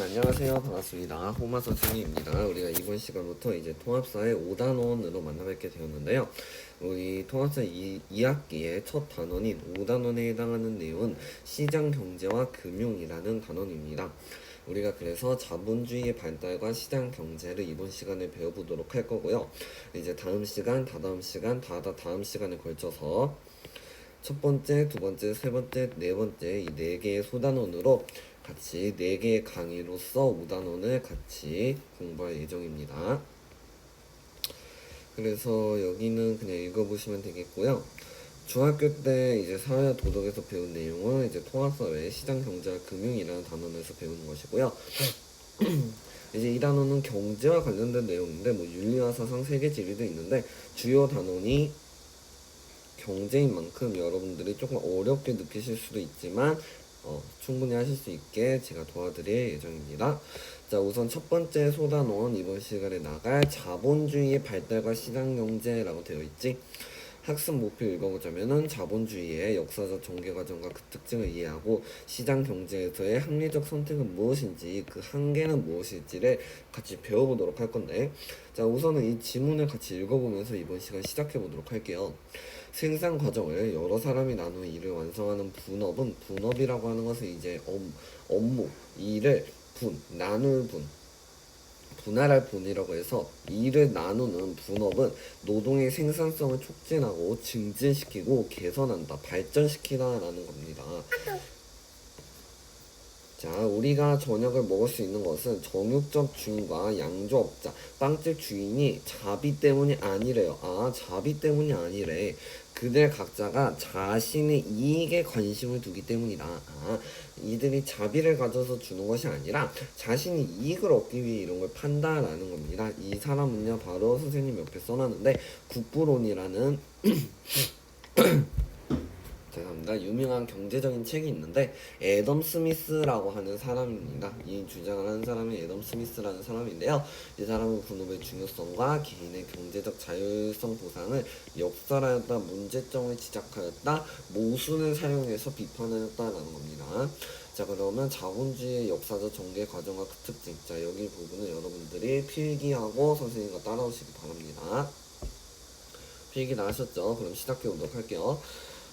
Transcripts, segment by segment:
안녕하세요. 반갑습니다. 호마 선생님입니다. 우리가 이번 시간부터 이제 통합사의 5단원으로 만나뵙게 되었는데요. 우리 통합사 2, 2학기의 첫 단원인 5단원에 해당하는 내용은 시장 경제와 금융이라는 단원입니다. 우리가 그래서 자본주의의 발달과 시장 경제를 이번 시간에 배워보도록 할 거고요. 이제 다음 시간, 다다음 시간, 다다 다음 시간에 걸쳐서 첫 번째, 두 번째, 세 번째, 네 번째 이 네 개의 소단원으로 같이 네 개의 강의로서 5단원을 같이 공부할 예정입니다. 그래서 여기는 그냥 읽어보시면 되겠고요. 중학교 때 이제 사회와 도덕에서 배운 내용은 이제 통합사회, 시장 경제와 금융이라는 단원에서 배우는 것이고요. 이제 이 단원은 경제와 관련된 내용인데 뭐 윤리와 사상, 세계 지리도 있는데 주요 단원이 경제인 만큼 여러분들이 조금 어렵게 느끼실 수도 있지만 어, 충분히 하실 수 있게 제가 도와드릴 예정입니다. 자, 우선 첫 번째 소단원 이번 시간에 나갈 자본주의의 발달과 시장 경제라고 되어 있지. 학습 목표 읽어보자면은 자본주의의 역사적 전개 과정과 그 특징을 이해하고 시장 경제에서의 합리적 선택은 무엇인지 그 한계는 무엇일지를 같이 배워보도록 할 건데 자 우선은 이 지문을 같이 읽어보면서 이번 시간 시작해 보도록 할게요. 생산 과정을 여러 사람이 나누어 일을 완성하는 분업은 분업이라고 하는 것은 이제 업, 업무 일을 분 나눌 분 분할할 분이라고 해서 일을 나누는 분업은 노동의 생산성을 촉진하고 증진시키고 개선한다 발전시키다라는 겁니다. 자, 우리가 저녁을 먹을 수 있는 것은 정육점 주인과 양조업자, 빵집 주인이 자비 때문이 아니래요. 아, 자비 때문이 아니래. 그들 각자가 자신의 이익에 관심을 두기 때문이다. 아, 이들이 자비를 가져서 주는 것이 아니라 자신이 이익을 얻기 위해 이런 걸 판다라는 겁니다. 이 사람은요, 바로 선생님 옆에 써놨는데, 국부론이라는 죄송합니다. 유명한 경제적인 책이 있는데 애덤 스미스라고 하는 사람입니다. 이 주장을 하는 사람이 애덤 스미스라는 사람인데요. 이 사람은 분업의 중요성과 개인의 경제적 자율성 보상을 역설하였다, 문제점을 지적하였다, 모순을 사용해서 비판하였다라는 겁니다. 자 그러면 자본주의의 역사적 전개 과정과 그 특징 자 여기 부분은 여러분들이 필기하고 선생님과 따라오시기 바랍니다. 필기 나하셨죠? 그럼 시작해 보도록 할게요.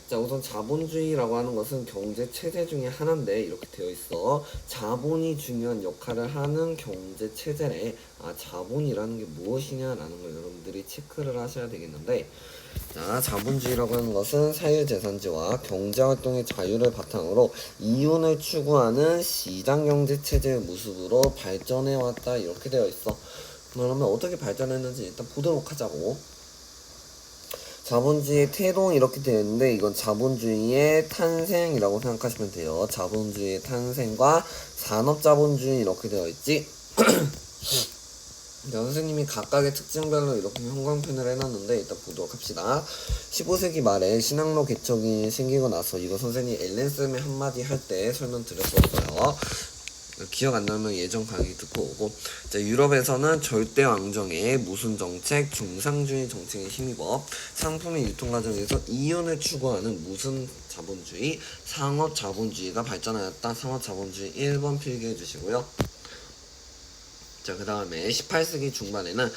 자 우선 자본주의라고 하는 것은 경제 체제 중에 하나인데 이렇게 되어 있어. 자본이 중요한 역할을 하는 경제 체제래. 아 자본이라는 게 무엇이냐라는 걸 여러분들이 체크를 하셔야 되겠는데 자 자본주의라고 하는 것은 사유재산제와 경제활동의 자유를 바탕으로 이윤을 추구하는 시장경제 체제의 모습으로 발전해왔다. 이렇게 되어 있어. 그러면 어떻게 발전했는지 일단 보도록 하자고 자본주의의 태동 이렇게 되어 있는데 이건 자본주의의 탄생이라고 생각하시면 돼요. 자본주의의 탄생과 산업자본주의 이렇게 되어 있지. 자, 선생님이 각각의 특징별로 이렇게 형광펜을 해놨는데 일단 보도록 합시다. 15세기 말에 신학로 개척이 생기고 나서 이거 선생님 엘렌쌤의 한마디 할 때 설명드렸었어요. 기억 안 나면 예전 강의 듣고 오고 자, 유럽에서는 절대 왕정의 무슨 정책 중상주의 정책에 힘입어 상품의 유통 과정에서 이윤을 추구하는 무슨 자본주의 상업 자본주의가 발전하였다 상업 자본주의 1번 필기해 주시고요 자 그 다음에 18세기 중반에는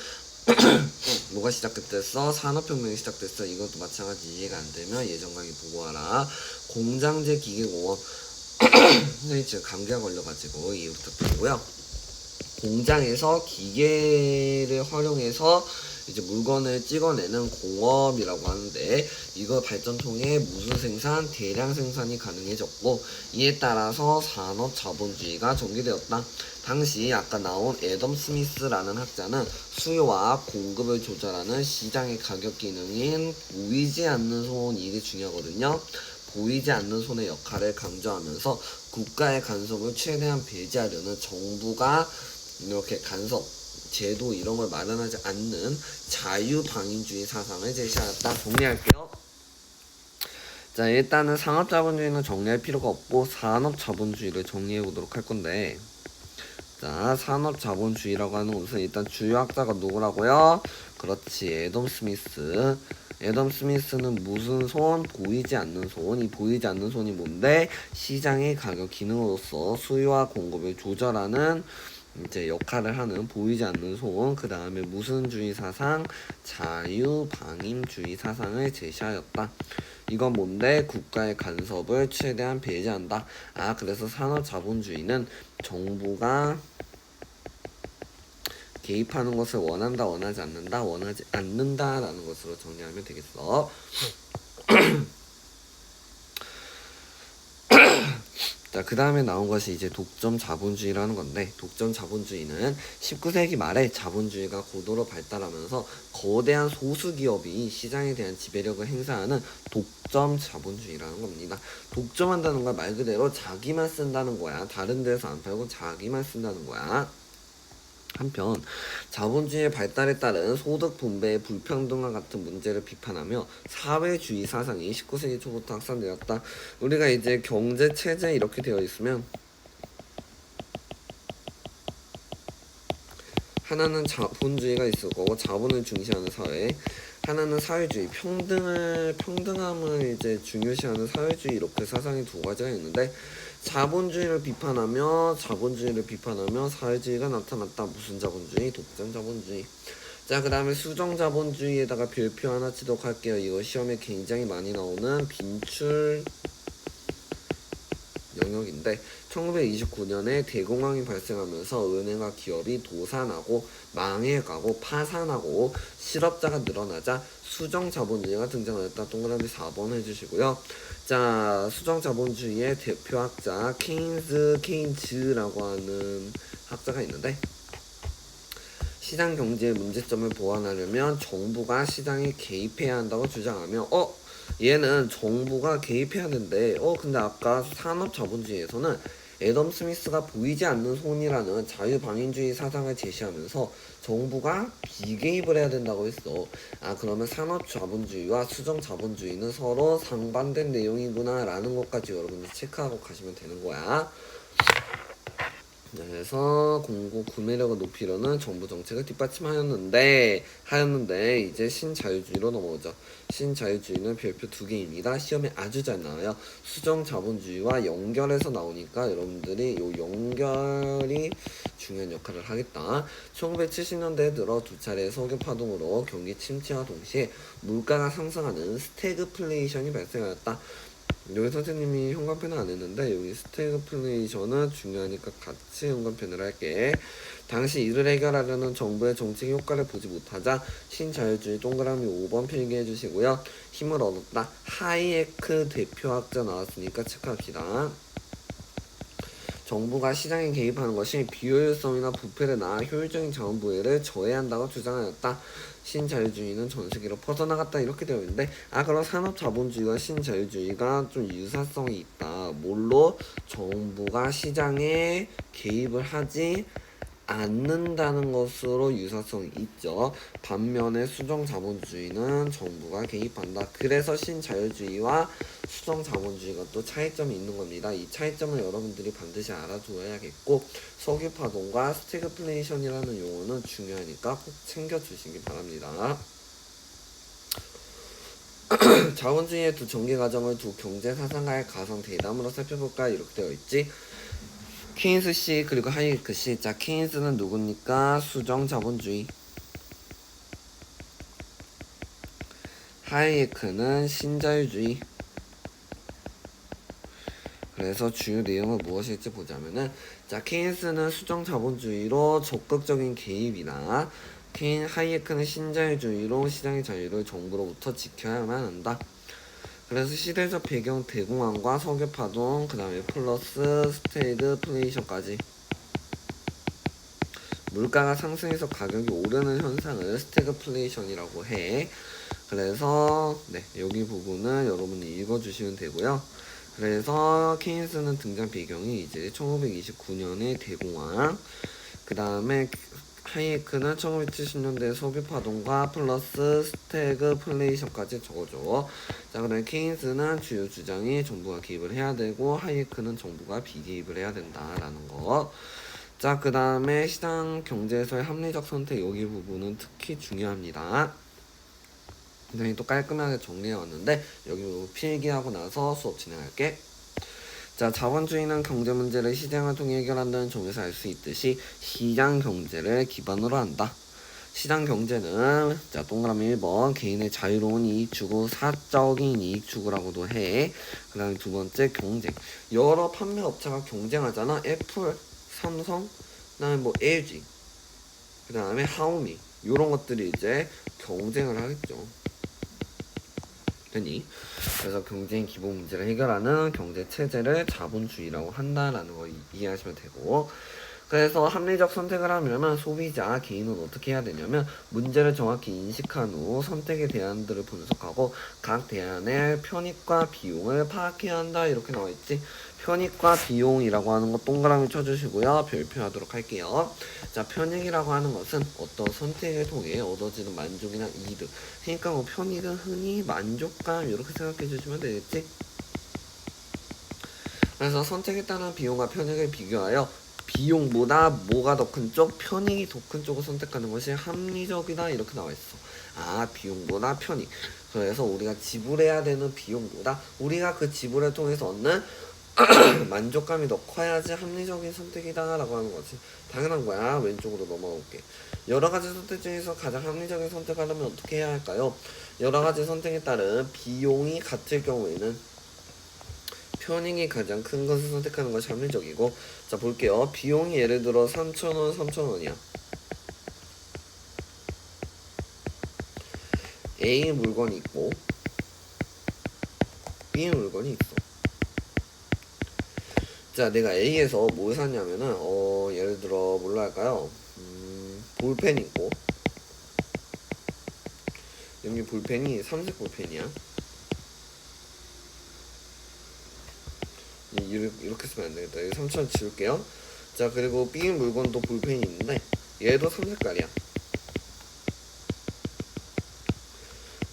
뭐가 시작됐어? 산업혁명이 시작됐어. 이것도 마찬가지 이해가 안 되면 예전 강의 보고 와라. 공장제 기계공업 선생님 지금 감기가 걸려가지고 이해 부탁드리고요. 공장에서 기계를 활용해서 이제 물건을 찍어내는 공업이라고 하는데 이거 발전 통해 무수 생산, 대량 생산이 가능해졌고 이에 따라서 산업 자본주의가 전개되었다. 당시 아까 나온 애덤 스미스라는 학자는 수요와 공급을 조절하는 시장의 가격 기능인 보이지 않는 손 이게 중요하거든요. 보이지 않는 손의 역할을 강조하면서 국가의 간섭을 최대한 배제하려는 정부가 이렇게 간섭 제도 이런 걸 마련하지 않는 자유방임주의 사상을 제시하였다. 정리할게요. 자 일단은 상업자본주의는 정리할 필요가 없고 산업자본주의를 정리해 보도록 할 건데 자 산업자본주의라고 하는 것은 일단 주요 학자가 누구라고요? 그렇지 애덤 스미스 애덤 스미스는 무슨 손? 보이지 않는 손. 이 보이지 않는 손이 뭔데? 시장의 가격 기능으로서 수요와 공급을 조절하는 이제 역할을 하는 보이지 않는 손. 그 다음에 무슨 주의 사상? 자유 방임주의 사상을 제시하였다. 이건 뭔데? 국가의 간섭을 최대한 배제한다. 아, 그래서 산업 자본주의는 정부가 개입하는 것을 원한다, 원하지 않는다, 원하지 않는다라는 것으로 정리하면 되겠어. 자, 그 다음에 나온 것이 이제 독점 자본주의라는 건데, 독점 자본주의는 19세기 말에 자본주의가 고도로 발달하면서 거대한 소수 기업이 시장에 대한 지배력을 행사하는 독점 자본주의라는 겁니다. 독점한다는 걸말 그대로 자기만 쓴다는 거야. 다른 데서 안 팔고 자기만 쓴다는 거야. 한편 자본주의의 발달에 따른 소득 분배의 불평등과 같은 문제를 비판하며 사회주의 사상이 19세기 초부터 확산되었다. 우리가 이제 경제 체제 이렇게 되어 있으면 하나는 자본주의가 있을 거고 자본을 중시하는 사회 하나는 사회주의 평등을 평등함을 이제 중요시하는 사회주의 이렇게 사상이 두 가지가 있는데 자본주의를 비판하며 자본주의를 비판하며 사회주의가 나타났다. 무슨 자본주의? 독점 자본주의. 자 그 다음에 수정 자본주의에다가 별표 하나 지독할게요. 이거 시험에 굉장히 많이 나오는 빈출 영역인데 1929년에 대공황이 발생하면서 은행과 기업이 도산하고 망해가고 파산하고 실업자가 늘어나자 수정 자본주의가 등장하였다. 동그라미 4번 해주시고요. 자 수정 자본주의의 대표학자 케인즈 케인즈라고 하는 학자가 있는데 시장 경제의 문제점을 보완하려면 정부가 시장에 개입해야 한다고 주장하며 어 얘는 정부가 개입해야 되는데 어 근데 아까 산업 자본주의에서는 애덤 스미스가 보이지 않는 손이라는 자유방임주의 사상을 제시하면서 정부가 비개입을 해야 된다고 했어. 아 그러면 산업 자본주의와 수정 자본주의는 서로 상반된 내용이구나 라는 것까지 여러분들 체크하고 가시면 되는 거야. 네, 그래서 공고 구매력을 높이려는 정부 정책을 뒷받침하였는데 하였는데 이제 신자유주의로 넘어오죠. 신자유주의는 별표 두 개입니다. 시험에 아주 잘 나와요. 수정 자본주의와 연결해서 나오니까 여러분들이 요 연결이 중요한 역할을 하겠다. 1970년대에 들어 두 차례 석유 파동으로 경기 침체와 동시에 물가가 상승하는 스태그플레이션이 발생하였다. 여기 선생님이 현관편을 안 했는데 여기 스태그플레이션은 중요하니까 같이 현관편을 할게. 당시 이를 해결하려는 정부의 정책 효과를 보지 못하자 신자유주의 동그라미 5번 필기해 주시고요. 힘을 얻었다. 하이에크 대표학자 나왔으니까 체크합시다. 정부가 시장에 개입하는 것이 비효율성이나 부패를 낳아 효율적인 자원 부여를 저해한다고 주장하였다. 신자유주의는 전 세계로 퍼져나갔다 이렇게 되어 있는데 아 그럼 산업자본주의와 신자유주의가 좀 유사성이 있다. 뭘로 정부가 시장에 개입을 하지 않는다는 것으로 유사성이 있죠. 반면에 수정 자본주의는 정부가 개입한다. 그래서 신자유주의와 수정 자본주의가 또 차이점이 있는 겁니다. 이 차이점을 여러분들이 반드시 알아두어야겠고 석유 파동과 스태그플레이션이라는 용어는 중요하니까 꼭 챙겨 주시기 바랍니다. 자본주의의 두 전개 과정을 두 경제 사상가의 가상 대담으로 살펴볼까 이렇게 되어 있지. 케인스 씨 그리고 하이크 씨. 자, 케인스는 누굽니까? 수정 자본주의. 하이에크는 신자유주의. 그래서 주요 내용은 무엇일지 보자면은 자 케인스는 수정 자본주의로 적극적인 개입이나 케인 하이에크는 신자유주의로 시장의 자유를 정부로부터 지켜야만 한다. 그래서 시대적 배경 대공황과 석유 파동 그 다음에 플러스 스테이드 플레이션까지 물가가 상승해서 가격이 오르는 현상을 스태그플레이션이라고 해. 그래서 네 여기 부분은 여러분이 읽어주시면 되고요. 그래서 케인스는 등장 배경이 이제 1929년의 대공황, 그 다음에 하이에크는 1970년대 석유 파동과 플러스 스태그플레이션까지 적어줘. 자, 그다음에 케인스는 주요 주장이 정부가 개입을 해야 되고 하이에크는 정부가 비개입을 해야 된다라는 거. 자, 그 다음에 시장 경제에서의 합리적 선택 여기 부분은 특히 중요합니다. 선생님이 또 깔끔하게 정리해 왔는데 여기 필기하고 나서 수업 진행할게. 자, 자본주의는 경제 문제를 시장을 통해 해결한다는 점에서 알 수 있듯이 시장 경제를 기반으로 한다. 시장 경제는 자 동그라미 1번 개인의 자유로운 이익 추구 사적인 이익 추구라고도 해. 그다음에 두 번째 경쟁. 여러 판매 업체가 경쟁하잖아. 애플, 삼성, 그다음에 뭐 LG, 그다음에 하오미 이런 것들이 이제 경쟁을 하겠죠. 되니 그래서 경쟁 기본 문제를 해결하는 경제 체제를 자본주의라고 한다라는 거 이- 이해하시면 되고. 그래서 합리적 선택을 하려면 소비자 개인은 어떻게 해야 되냐면 문제를 정확히 인식한 후 선택의 대안들을 분석하고 각 대안의 편익과 비용을 파악해야 한다 이렇게 나와 있지 편익과 비용이라고 하는 거 동그라미 쳐주시고요 별표하도록 할게요 자 편익이라고 하는 것은 어떤 선택을 통해 얻어지는 만족이나 이득 그러니까 뭐 편익은 흔히 만족감 이렇게 생각해 주시면 되겠지 그래서 선택에 따른 비용과 편익을 비교하여 비용보다 뭐가 더 큰 쪽, 편익이 더 큰 쪽을 선택하는 것이 합리적이다 이렇게 나와 있어. 아 비용보다 편익. 그래서 우리가 지불해야 되는 비용보다 우리가 그 지불을 통해서 얻는 만족감이 더 커야지 합리적인 선택이다 라고 하는 거지. 당연한 거야. 왼쪽으로 넘어올게. 여러 가지 선택 중에서 가장 합리적인 선택하려면 어떻게 해야 할까요? 여러 가지 선택에 따른 비용이 같을 경우에는 편익이 가장 큰 것을 선택하는 것이 합리적이고 자 볼게요 비용이 예를 들어 3,000원 3,000원이야 A 물건이 있고 B 물건이 있어 자 내가 A에서 뭘 샀냐면은 어 예를 들어 뭘로 할까요 음, 볼펜 있고 여기 볼펜이 삼색 볼펜이야 이- 이렇게, 쓰면 안 되겠다. 여기 3천 지울게요. 자, 그리고 B 물건도 볼펜이 있는데 얘도 삼색깔이야.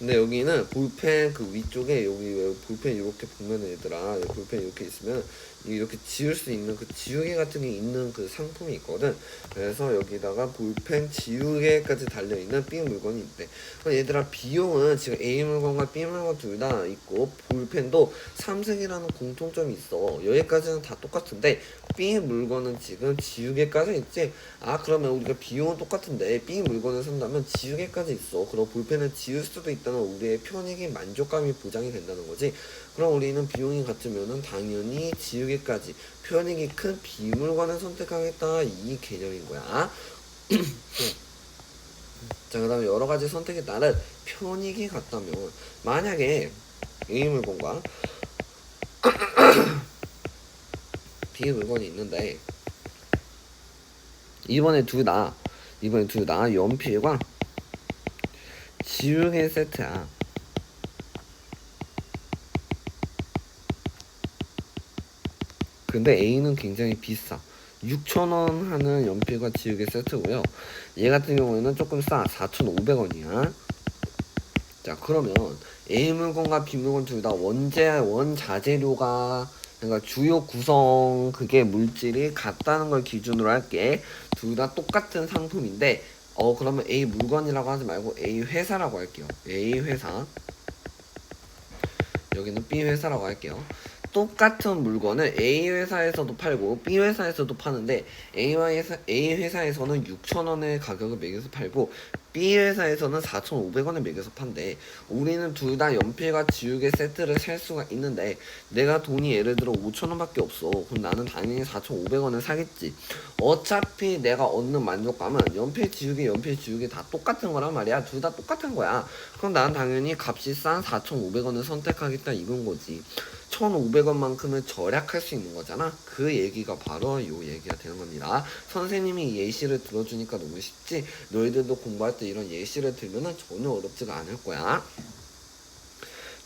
근데 여기는 볼펜 그 위쪽에 여기 왜 볼펜 이렇게 보면은 얘들아 볼펜 이렇게 있으면 이렇게 지울 수 있는 그 지우개 같은 게 있는 그 상품이 있거든. 그래서 여기다가 볼펜 지우개까지 달려 있는 B 물건이 있대. 얘들아 비용은 지금 A 물건과 B 물건 둘 다 있고 볼펜도 삼색이라는 공통점이 있어. 여기까지는 다 똑같은데 B 물건은 지금 지우개까지 있지. 아 그러면 우리가 비용은 똑같은데 B 물건을 산다면 지우개까지 있어. 그럼 볼펜을 지울 수도 있다 는 우리의 편익이 만족감이 보장이 된다는 거지. 그럼 우리는 비용이 같으면은 당연히 지우개까지 편익이 큰 B 물건을 선택하겠다 이 개념인 거야. 자 그 다음에 여러 가지 선택에 따른 편익이 같다면 만약에 A 물건과 B 물건이 있는데 이번에 둘 다 이번에 둘 다 연필과 지우개 세트야. 근데 A는 굉장히 비싸. 6,000원 하는 연필과 지우개 세트고요. 얘 같은 경우에는 조금 싸. 4,500원이야. 자, 그러면 A 물건과 B 물건 둘 다 원재 원자재료가 그러니까 주요 구성 그게 물질이 같다는 걸 기준으로 할게. 둘 다 똑같은 상품인데 어 그러면 A 물건이라고 하지 말고 A 회사라고 할게요. A 회사. 여기는 B 회사라고 할게요. 똑같은 물건을 A 회사에서도 팔고 B 회사에서도 파는데 A 회사 A 회사에서는 6,000원의 가격을 매겨서 팔고 B 회사에서는 4,500원을 매겨서 판대. 우리는 둘 다 연필과 지우개 세트를 살 수가 있는데 내가 돈이 예를 들어 5,000원밖에 없어. 그럼 나는 당연히 4,500원을 사겠지. 어차피 내가 얻는 만족감은 연필 지우개 연필 지우개 다 똑같은 거란 말이야. 둘 다 똑같은 거야. 그럼 난 당연히 값이 싼 4,500원을 선택하겠다 이건 거지. 1,500원만큼은 절약할 수 있는 거잖아. 그 얘기가 바로 요 얘기가 되는 겁니다. 선생님이 예시를 들어주니까 너무 쉽지. 너희들도 공부할 때 이런 예시를 들면은 전혀 어렵지가 않을 거야.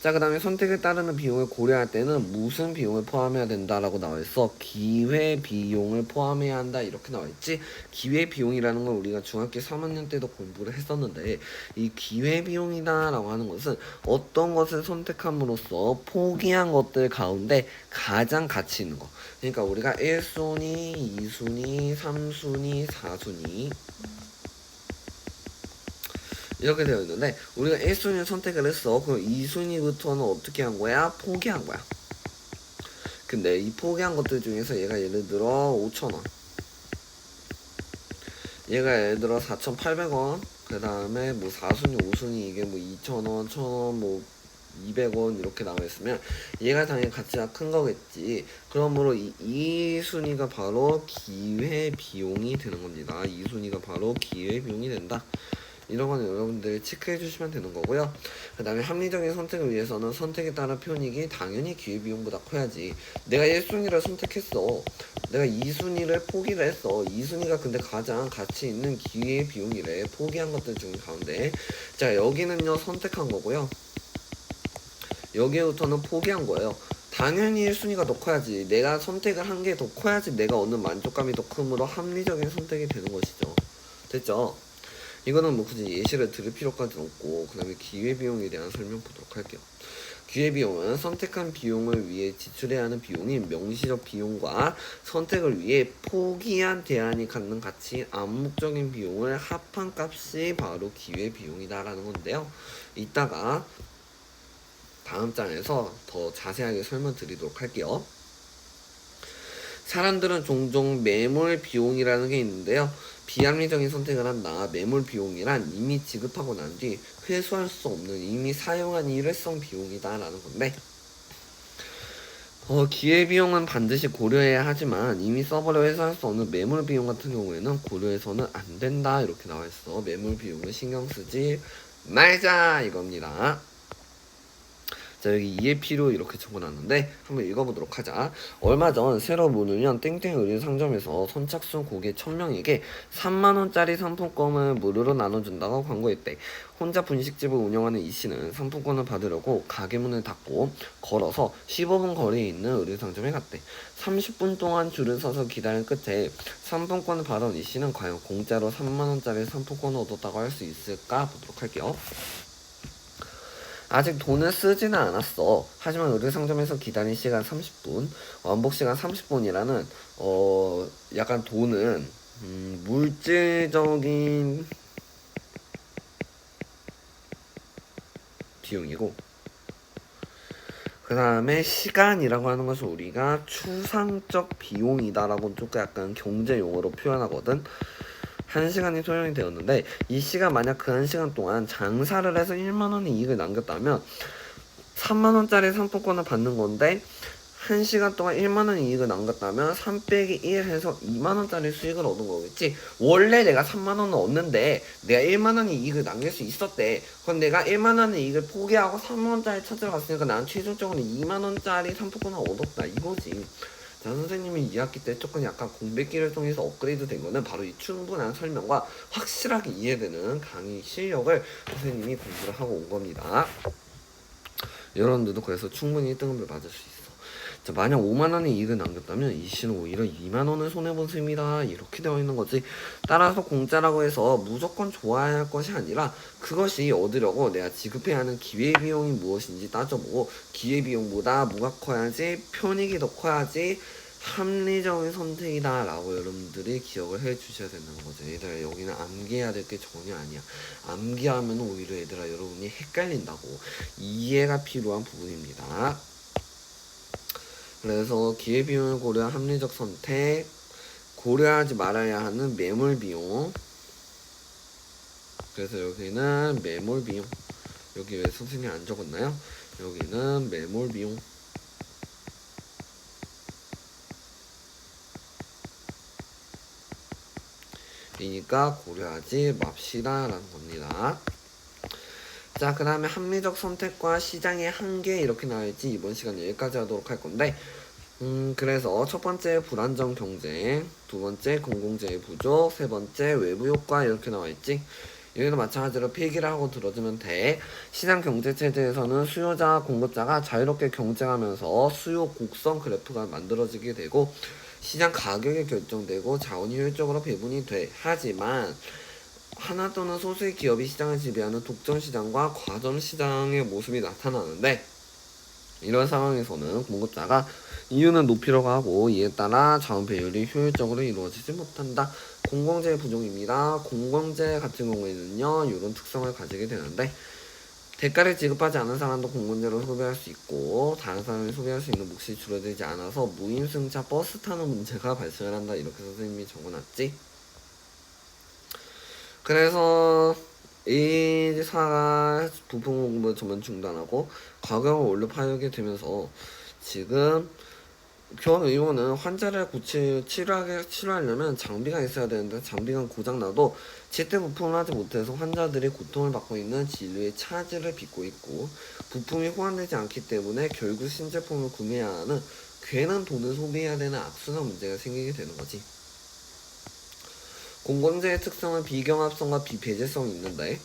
자, 그 다음에 선택에 따르는 비용을 고려할 때는 무슨 비용을 포함해야 된다라고 나와 있어. 기회 비용을 포함해야 한다. 이렇게 나와 있지. 기회 비용이라는 건 우리가 중학교 3학년 때도 공부를 했었는데, 이 기회 비용이다라고 하는 것은 어떤 것을 선택함으로써 포기한 것들 가운데 가장 가치 있는 거. 그러니까 우리가 1순위, 2순위, 3순위, 4순위. 이렇게 되어 있는데 우리가 1순위를 선택을 했어. 그럼 2순위부터는 어떻게 한 거야? 포기한 거야. 근데 이 포기한 것들 중에서 얘가 예를 들어 5,000원. 얘가 예를 들어 4,800원. 그 다음에 뭐 4순위, 5순위 이게 뭐 2,000원, 1,000원, 뭐 200원 이렇게 나와 있으면 얘가 당연히 가치가 큰 거겠지. 그러므로 이, 이 순위가 바로 기회 비용이 되는 겁니다. 이 순위가 바로 기회 비용이 된다. 이런 거는 여러분들이 체크해 주시면 되는 거고요. 그 다음에 합리적인 선택을 위해서는 선택에 따른 편익이 당연히 기회비용보다 커야지. 내가 1순위를 선택했어. 내가 2순위를 포기를 했어. 2순위가 근데 가장 가치 있는 기회비용이래. 포기한 것들 중 가운데. 자, 여기는요, 선택한 거고요. 여기부터는 포기한 거예요. 당연히 1순위가 더 커야지. 내가 선택을 한 게 더 커야지 내가 얻는 만족감이 더 크므로 합리적인 선택이 되는 것이죠. 됐죠? 이거는 뭐 굳이 예시를 들을 필요까지는 없고 그 다음에 기회비용에 대한 설명 보도록 할게요. 기회비용은 선택한 비용을 위해 지출해야 하는 비용인 명시적 비용과 선택을 위해 포기한 대안이 갖는 가치 암묵적인 비용을 합한 값이 바로 기회비용이다라는 건데요. 이따가 다음 장에서 더 자세하게 설명드리도록 할게요. 사람들은 종종 매몰 비용이라는 게 있는데요. 비합리적인 선택을 한다. 매몰 비용이란 이미 지급하고 난 뒤 회수할 수 없는 이미 사용한 일회성 비용이다라는 건데 어, 기회비용은 반드시 고려해야 하지만 이미 서버를 회수할 수 없는 매몰 비용 같은 경우에는 고려해서는 안 된다 이렇게 나와 있어. 매몰 비용은 신경 쓰지 말자 이겁니다. 자 여기 EAP로 이렇게 적어놨는데 한번 읽어보도록 하자. 얼마 전 새로 연 땡땡 의류 상점에서 선착순 고객 1000명에게 3만원짜리 상품권을 무료로 나눠준다고 광고했대. 혼자 분식집을 운영하는 이 씨는 상품권을 받으려고 가게 문을 닫고 걸어서 15분 거리에 있는 의류 상점에 갔대. 30분 동안 줄을 서서 기다린 끝에 상품권을 받아온 이 씨는 과연 공짜로 3만원짜리 상품권을 얻었다고 할 수 있을까 보도록 할게요. 아직 돈을 쓰지는 않았어. 하지만 의류 상점에서 기다린 시간 30분, 왕복 시간 30분이라는 어 약간 돈은 음, 물질적인 비용이고 그 다음에 시간이라고 하는 것을 우리가 추상적 비용이다라고 조금 약간 경제 용어로 표현하거든. 한 시간이 소요이 되었는데 이 씨가 만약 그한 시간 동안 장사를 해서 1만 원의 이익을 남겼다면 3만 원짜리 상품권을 받는 건데 한 시간 동안 1만 원 이익을 남겼다면 3 빼기 1 해서 2만 원짜리 수익을 얻은 거겠지. 원래 내가 3만 원을 얻는데 내가 1만 원의 이익을 남길 수 있었대. 그럼 내가 1만 원의 이익을 포기하고 3만 원짜리 찾으러 갔으니까 난 최종적으로 2만 원짜리 상품권을 얻었다 이거지. 자 선생님이 2학기 때 조금 약간 공백기를 통해서 업그레이드 된 거는 바로 이 충분한 설명과 확실하게 이해되는 강의 실력을 선생님이 공부를 하고 온 겁니다. 여러분들도 그래서 충분히 1등급을 맞을 수 있어. 자, 만약 5만 원의 이익을 남겼다면 이 씨는 오히려 2만 원을 손해 본 셈이다 이렇게 되어 있는 거지. 따라서 공짜라고 해서 무조건 좋아야 할 것이 아니라 그것이 얻으려고 내가 지급해야 하는 기회 비용이 무엇인지 따져보고 기회 비용보다 뭐가 커야지 편익이 더 커야지 합리적인 선택이다라고 여러분들이 기억을 해 주셔야 된다는 거죠. 얘들아 여기는 암기해야 될 게 전혀 아니야. 암기하면 오히려 얘들아 여러분이 헷갈린다고 이해가 필요한 부분입니다. 그래서 기회비용을 고려한 합리적 선택, 고려하지 말아야 하는 매몰비용. 그래서 여기는 매몰비용. 여기 왜 선생님이 안 적었나요? 여기는 매몰비용. 이니까 고려하지 맙시다 라는 겁니다. 자, 그 다음에 합리적 선택과 시장의 한계 이렇게 나와있지 이번 시간 여기까지 하도록 할 건데 음, 그래서 첫 번째 불안정 경쟁, 두 번째 공공재의 부족, 세 번째 외부 효과 이렇게 나와있지 여기도 마찬가지로 필기를 하고 들어주면 돼. 시장 경제 체제에서는 수요자와 공급자가 자유롭게 경쟁하면서 수요 곡선 그래프가 만들어지게 되고 시장 가격이 결정되고 자원이 효율적으로 배분이 돼. 하지만 하나 또는 소수의 기업이 시장을 지배하는 독점 시장과 과점 시장의 모습이 나타나는데 이런 상황에서는 공급자가 이유는 높이려고 하고 이에 따라 자원 배율이 효율적으로 이루어지지 못한다. 공공재 부종입니다. 공공재 같은 경우에는요, 이런 특성을 가지게 되는데, 대가를 지급하지 않은 사람도 공공재로 소비할 수 있고, 다른 사람이 소비할 수 있는 몫이 줄어들지 않아서 무임승차 버스 타는 문제가 발생을 한다. 이렇게 선생님이 적어놨지. 그래서, 이 사가 부품 공부 전면 중단하고, 가격을 올려 파게 되면서, 지금, 교환 의원은 환자를 고치 치료하게 치료하려면 장비가 있어야 되는데 장비가 고장 나도 제때 부품을 하지 못해서 환자들이 고통을 받고 있는 진료의 차질을 빚고 있고 부품이 호환되지 않기 때문에 결국 신제품을 구매해야 하는 괜한 돈을 소비해야 되는 악순환 문제가 생기게 되는 거지. 공공재의 특성은 비경합성과 비배제성이 있는데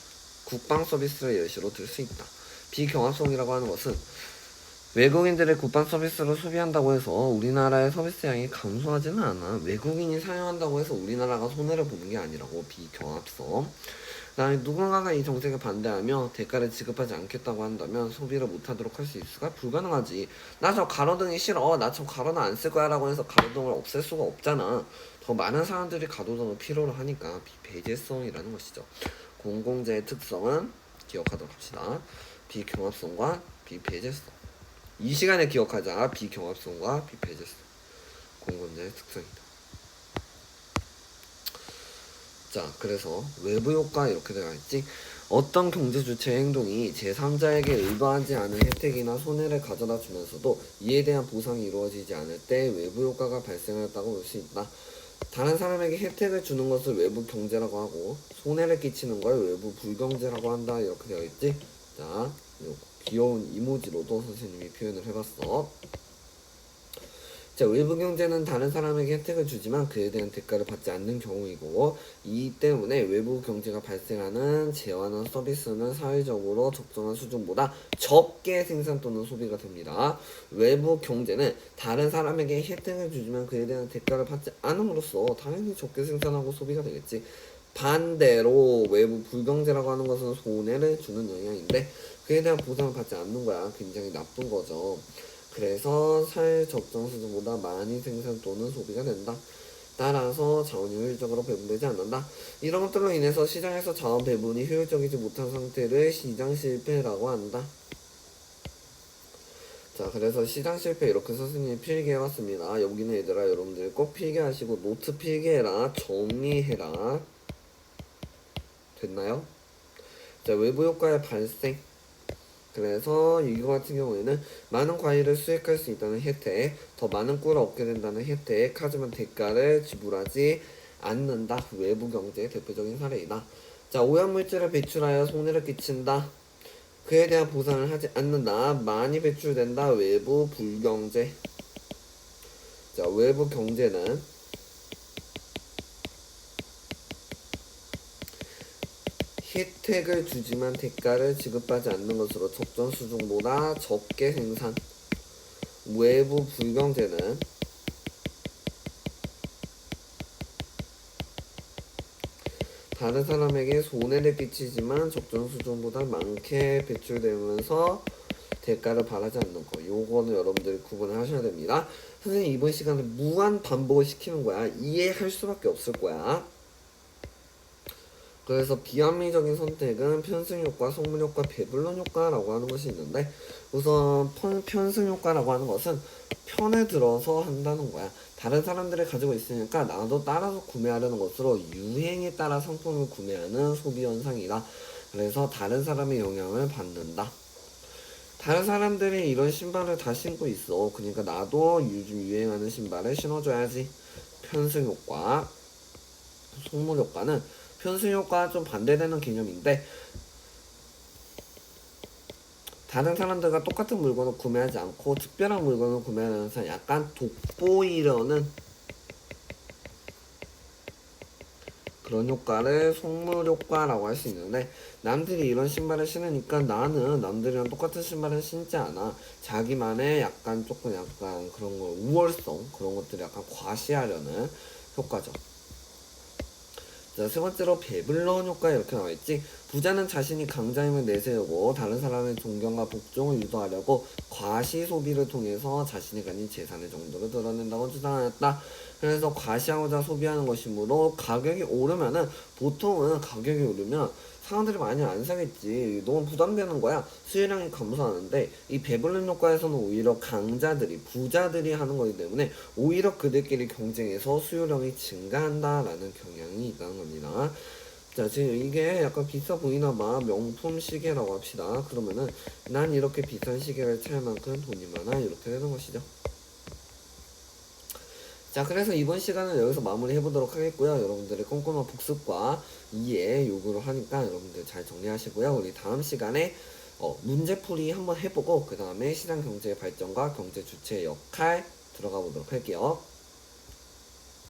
국방 서비스를 예시로 들 수 있다. 비경합성이라고 하는 것은 외국인들의 국방 서비스를 소비한다고 해서 우리나라의 서비스량이 감소하지는 않아. 외국인이 사용한다고 해서 우리나라가 손해를 보는 게 아니라고 비경합성. 그다음에 누군가가 이 정책에 반대하며 대가를 지급하지 않겠다고 한다면 소비를 못하도록 할 수 있을까? 불가능하지. 나 저 가로등이 싫어. 나 저 가로는 안쓸 거야 라고 해서 가로등을 없앨 수가 없잖아. 더 많은 사람들이 가로등을 필요로 하니까 비배제성이라는 것이죠. 공공재의 특성은 기억하도록 합시다. 비경합성과 비배제성. 이 시간에 기억하자 비경합성과 비배제성 공건자의 특성이다. 자 그래서 외부 효과 이렇게 되어 있지 어떤 경제 주체의 행동이 제3자에게 의도하지 않은 혜택이나 손해를 가져다 주면서도 이에 대한 보상이 이루어지지 않을 때 외부 효과가 발생했다고 볼 수 있다. 다른 사람에게 혜택을 주는 것을 외부 경제라고 하고 손해를 끼치는 걸 외부 불경제라고 한다 이렇게 되어 있지. 자, 요 귀여운 이모지로도 선생님이 표현을 해봤어. 자, 외부 경제는 다른 사람에게 혜택을 주지만 그에 대한 대가를 받지 않는 경우이고 이 때문에 외부 경제가 발생하는 재화나 서비스는 사회적으로 적정한 수준보다 적게 생산 또는 소비가 됩니다. 외부 경제는 다른 사람에게 혜택을 주지만 그에 대한 대가를 받지 않음으로써 당연히 적게 생산하고 소비가 되겠지. 반대로 외부 불경제라고 하는 것은 손해를 주는 영향인데 그에 대한 보상을 받지 않는 거야. 굉장히 나쁜 거죠. 그래서 사회 적정 수준보다 많이 생산 또는 소비가 된다. 따라서 자원이 효율적으로 배분되지 않는다. 이런 것들로 인해서 시장에서 자원 배분이 효율적이지 못한 상태를 시장 실패라고 한다. 자, 그래서 시장 실패 이렇게 선생님이 필기해봤습니다. 여기는 얘들아 여러분들 꼭 필기하시고 노트 필기해라. 정리해라. 됐나요? 자, 외부 효과의 발생. 그래서 이거 같은 경우에는 많은 과일을 수확할 수 있다는 혜택, 더 많은 꿀을 얻게 된다는 혜택, 하지만 대가를 지불하지 않는다. 외부 경제의 대표적인 사례이다. 자, 오염물질을 배출하여 손해를 끼친다. 그에 대한 보상을 하지 않는다. 많이 배출된다. 외부 불경제. 자, 외부 경제는 혜택을 주지만 대가를 지급하지 않는 것으로 적정 수준보다 적게 생산. 외부 불경제는 다른 사람에게 손해를 끼치지만 적정 수준보다 많게 배출되면서 대가를 바라지 않는 거. 요거는 여러분들이 구분을 하셔야 됩니다. 선생님 이번 시간에 무한 반복을 시키는 거야. 이해할 수밖에 없을 거야. 그래서 비합리적인 선택은 편승 효과, 속물 효과, 배불론 효과라고 하는 것이 있는데 우선 편, 편승 효과라고 하는 것은 편에 들어서 한다는 거야. 다른 사람들이 가지고 있으니까 나도 따라서 구매하려는 것으로 유행에 따라 상품을 구매하는 소비 현상이다. 그래서 다른 사람의 영향을 받는다. 다른 사람들이 이런 신발을 다 신고 있어. 그러니까 나도 요즘 유행하는 신발을 신어줘야지. 편승 효과, 속물 효과는 편승 효과와 좀 반대되는 개념인데 다른 사람들과 똑같은 물건을 구매하지 않고 특별한 물건을 구매하면서 약간 돋보이려는 그런 효과를 속물 효과라고 할 수 있는데 남들이 이런 신발을 신으니까 나는 남들이랑 똑같은 신발을 신지 않아 자기만의 약간 조금 약간 그런 거 우월성 그런 것들을 약간 과시하려는 효과죠. 자, 세 번째로 배불런 효과 이렇게 나와있지. 부자는 자신이 강자임을 내세우고 다른 사람의 존경과 복종을 유도하려고 과시 소비를 통해서 자신이 가진 재산의 정도를 드러낸다고 주장하였다. 그래서 과시하고자 소비하는 것이므로 가격이 오르면은 보통은 가격이 오르면 사람들이 많이 안 사겠지. 너무 부담되는 거야. 수요량이 감소하는데 이 배불림 효과에서는 오히려 강자들이 부자들이 하는 거기 때문에 오히려 그들끼리 경쟁해서 수요량이 증가한다라는 경향이 있다는 겁니다. 자, 지금 이게 약간 비싸 보이나 봐. 명품 시계라고 합시다. 그러면은 난 이렇게 비싼 시계를 찰 만큼 돈이 많아. 이렇게 되는 것이죠. 자, 그래서 이번 시간은 여기서 마무리 해보도록 하겠고요. 여러분들의 꼼꼼한 복습과 이해 요구를 하니까 여러분들 잘 정리하시고요. 우리 다음 시간에 어, 문제풀이 한번 해보고 그 다음에 시장 경제의 발전과 경제 주체의 역할 들어가 보도록 할게요.